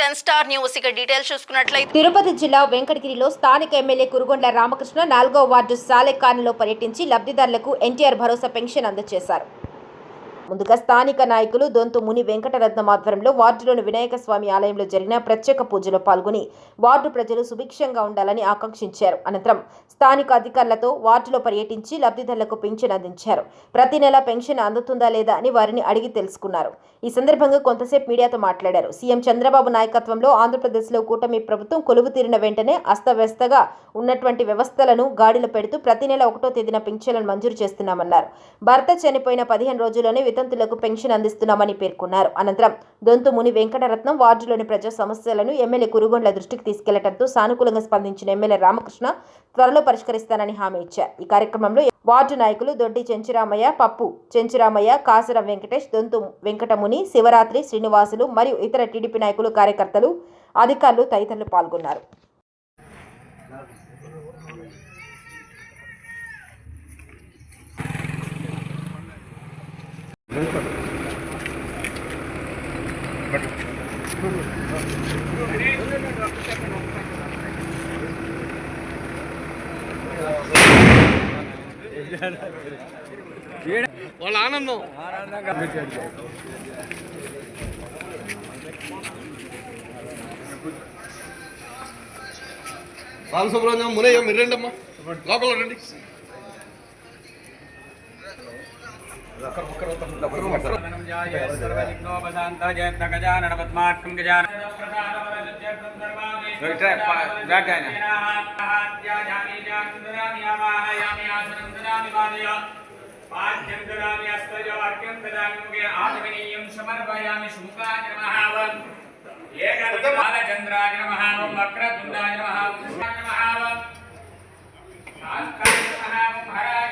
Ten star news. ఇక details చూసుకున్నట్లయితే తిరుపతి జిల్లా వెంకటగిరిలో స్థానిక ఎమ్మెల్యే కురుగొండ్ల రామకృష్ణ నాలుగో వార్డు సాలెకానిలో పర్యటించి లబ్ధిదారులకు ఎన్టీఆర్ భరోసా పెన్షన్ అందజేశారు. ముందుగా స్థానిక నాయకులు దొంతు ముని వెంకటరత్నం ఆధ్వర్యంలో వార్డులోని వినాయక స్వామి ఆలయంలో జరిగిన ప్రత్యేక పూజలో పాల్గొని వార్డు ప్రజలు సుభిక్షంగా ఉండాలని ఆకాంక్షించారు. అనంతరం స్థానిక అధికారులతో వార్డులో పర్యటించి లబ్ధిదారులకు పెన్షన్ అందించారు. ప్రతి నెల పెన్షన్ అందుతుందా లేదా అని వారిని అడిగి తెలుసుకున్నారు. ఈ సందర్భంగా కొంతసేపు మీడియాతో మాట్లాడారు. సీఎం చంద్రబాబు నాయకత్వంలో ఆంధ్రప్రదేశ్లో కూటమి ప్రభుత్వం కొలువు తీరిన వెంటనే అస్తవ్యస్తగా ఉన్నటువంటి వ్యవస్థలను గాడిలో పెడుతూ ప్రతి నెల ఒకటో తేదీన పెన్షన్లను మంజూరు చేస్తున్నామన్నారు. భర్త చనిపోయిన పదిహేను రోజుల్లోనే వితంతులకు పెన్షన్ అందిస్తున్నామని పేర్కొన్నారు. అనంతరం దొంతు ముని వెంకటరత్నం వార్డులోని ప్రజా సమస్యలను ఎమ్మెల్యే కురుగొండ్ల దృష్టికి తీసుకెళ్ళడంతో సానుకూలంగా స్పందించిన ఎమ్మెల్యే రామకృష్ణ త్వరలో పరిష్కరిస్తానని హామీ ఇచ్చారు. ఈ కార్యక్రమంలో వార్డు నాయకులు దొడ్డి చెంచురామయ్య పప్పు చెంచురామయ్య కాసరం వెంకటేష్ దొంతు వెంకటముని శివరాత్రి శ్రీనివాసులు మరియు ఇతర టీడీపీ నాయకులు కార్యకర్తలు అధికారులు తదితరులు పాల్గొన్నారు. వాళ్ళ ఆనందం. బాలసుబ్రహ్మణ్యం మునయ్య మీరు రండి అమ్మా లోపల రండి. బాలచంద్రాయ నమః ఓం వక్రతుండాయ నమః ఓం నమః నమః హరాయ నమః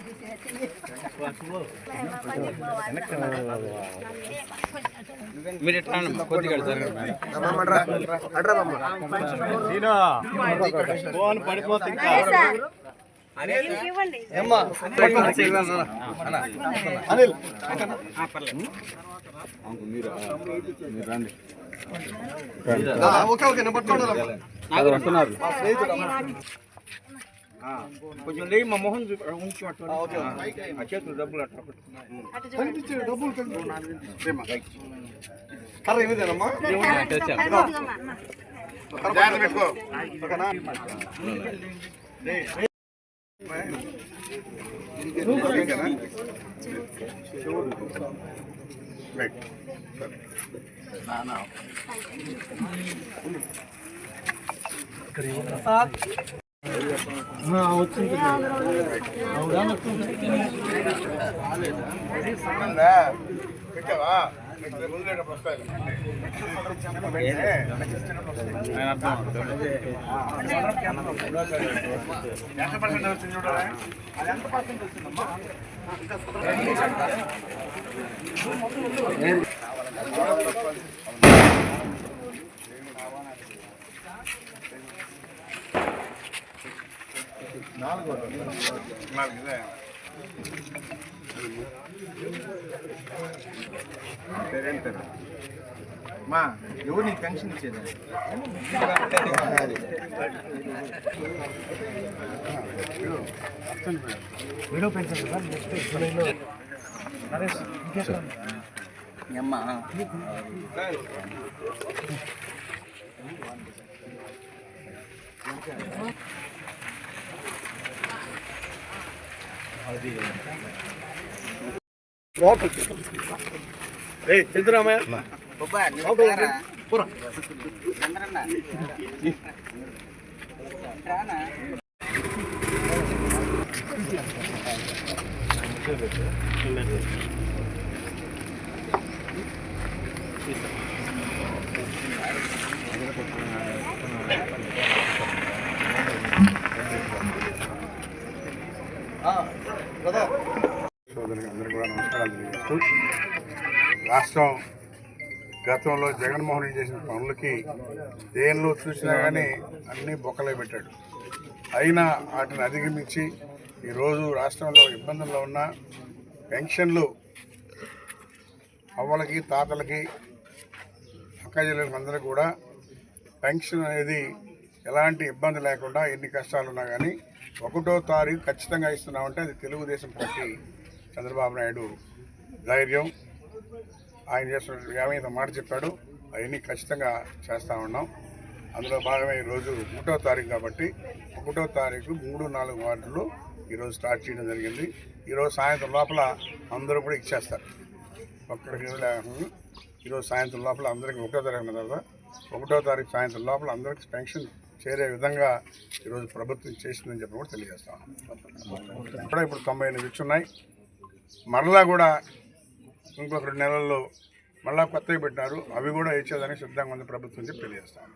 మీరు ఎట్లా కొద్దిగా ఓకే ఓకే నేను పట్టుకోండి వస్తున్నారు కొంచెం లేయి మా మొహం చూపి ఉంచి ఆ చేతులు డబ్బులు అట్లా కనిపించే డబ్బులు కర్ర ఏమిదేనమ్మా జాగ్రత్త పెట్టుకో ఓకేనా రైట్ పెట్టావా ఎంత పర్సెంట్ వచ్చింది చూడాలి అది ఎంత పర్సెంట్ వచ్చిందమ్మా నాలుగు ఇదే పేరేం మా ఎవరు నీకు పెన్షన్ ఇచ్చేది విడో పెన్షన్ నరేష్ అమ్మా రే సిద్ధరామయ్య సోదరులకు అందరికీ కూడా చేస్తూ రాష్ట్రం గతంలో జగన్మోహన్ రెడ్డి చేసిన పనులకి దేనిలో చూసినా కానీ అన్నీ బొక్కలే పెట్టాడు. అయినా వాటిని అధిగమించి ఈరోజు రాష్ట్రంలో ఇబ్బందుల్లో ఉన్న పెన్షన్లు అవ్వలకి తాతలకి అక్కజల్లెలకు అందరూ కూడా పెన్షన్ అనేది ఎలాంటి ఇబ్బంది లేకుండా ఎన్ని కష్టాలు ఉన్నా కానీ ఒకటో తారీఖు ఖచ్చితంగా ఇస్తున్నామంటే అది తెలుగుదేశం పార్టీ చంద్రబాబు నాయుడు ధైర్యం. ఆయన చేస్తున్న ఏమైతే మాట చెప్పాడు. అవన్నీ ఖచ్చితంగా చేస్తూ ఉన్నాం. అందులో భాగమే ఈరోజు ఒకటో తారీఖు కాబట్టి ఒకటో తారీఖు మూడు నాలుగు వార్డులు ఈరోజు స్టార్ట్ చేయడం జరిగింది. ఈరోజు సాయంత్రం లోపల అందరూ కూడా ఇచ్చేస్తారు. ఒక్కడికి ఈరోజు సాయంత్రం లోపల అందరికీ ఒకటో తారీఖు ఉన్న తర్వాత ఒకటో తారీఖు సాయంత్రం లోపల అందరికీ పెన్షన్ చేరే విధంగా ఈరోజు ప్రభుత్వం చేసిందని చెప్పి కూడా తెలియజేస్తాం కూడా ఇప్పుడు తొంభై ఎనిమిది ఇచ్చున్నాయి. మరలా కూడా ఇంకొక రెండు నెలల్లో మళ్ళా కొత్తవి పెట్టినారు. అవి కూడా ఇచ్చేదానికి సిద్ధంగా ఉంది ప్రభుత్వం చెప్పి తెలియజేస్తాను.